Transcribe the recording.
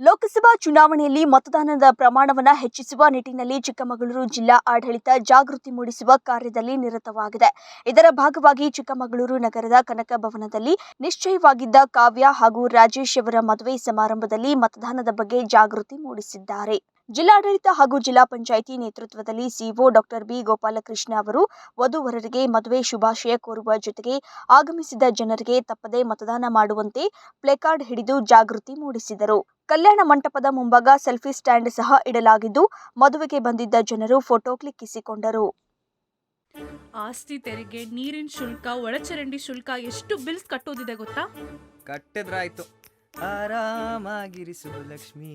ಲೋಕಸಭಾ ಚುನಾವಣೆಯಲ್ಲಿ ಮತದಾನದ ಪ್ರಮಾಣವನ್ನು ಹೆಚ್ಚಿಸುವ ನಿಟ್ಟಿನಲ್ಲಿ ಚಿಕ್ಕಮಗಳೂರು ಜಿಲ್ಲಾ ಆಡಳಿತ ಜಾಗೃತಿ ಮೂಡಿಸುವ ಕಾರ್ಯದಲ್ಲಿ ನಿರತವಾಗಿದೆ. ಇದರ ಭಾಗವಾಗಿ ಚಿಕ್ಕಮಗಳೂರು ನಗರದ ಕನಕ ಭವನದಲ್ಲಿ ನಿಶ್ಚಯವಾಗಿದ್ದ ಕಾವ್ಯ ಹಾಗೂ ರಾಜೇಶ್ ಅವರ ಮದುವೆ ಸಮಾರಂಭದಲ್ಲಿ ಮತದಾನದ ಬಗ್ಗೆ ಜಾಗೃತಿ ಮೂಡಿಸಿದ್ದಾರೆ. ಜಿಲ್ಲಾಡಳಿತ ಹಾಗೂ ಜಿಲ್ಲಾ ಪಂಚಾಯಿತಿ ನೇತೃತ್ವದಲ್ಲಿ ಸಿಒ ಡಾಕ್ಟರ್ ಬಿ ಗೋಪಾಲಕೃಷ್ಣ ಅವರು ವಧುವರರಿಗೆ ಮದುವೆ ಶುಭಾಶಯ ಕೋರುವ ಜೊತೆಗೆ ಆಗಮಿಸಿದ ಜನರಿಗೆ ತಪ್ಪದೆ ಮತದಾನ ಮಾಡುವಂತೆ ಪ್ಲೇಕಾರ್ಡ್ ಹಿಡಿದು ಜಾಗೃತಿ ಮೂಡಿಸಿದರು. ಕಲ್ಯಾಣ ಮಂಟಪದ ಮುಂಭಾಗ ಸೆಲ್ಫಿ ಸ್ಟ್ಯಾಂಡ್ ಸಹ ಇಡಲಾಗಿದ್ದು ಮದುವೆಗೆ ಬಂದಿದ್ದ ಜನರು ಫೋಟೋ ಕ್ಲಿಕ್ಕಿಸಿಕೊಂಡರು. ಆಸ್ತಿ ತೆರಿಗೆ ನೀರಿನ ಶುಲ್ಕ ಒಳಚರಂಡಿ ಶುಲ್ಕ ಎಷ್ಟು ಬಿಲ್ಸ್ ಕಟ್ಟೋದಿದೆ ಗೊತ್ತಾ? ಕಟ್ಟಿದ್ರಾಯ್ತು. ಆರಾಮಾಗಿರಿಸು ಸುಲಕ್ಷ್ಮಿ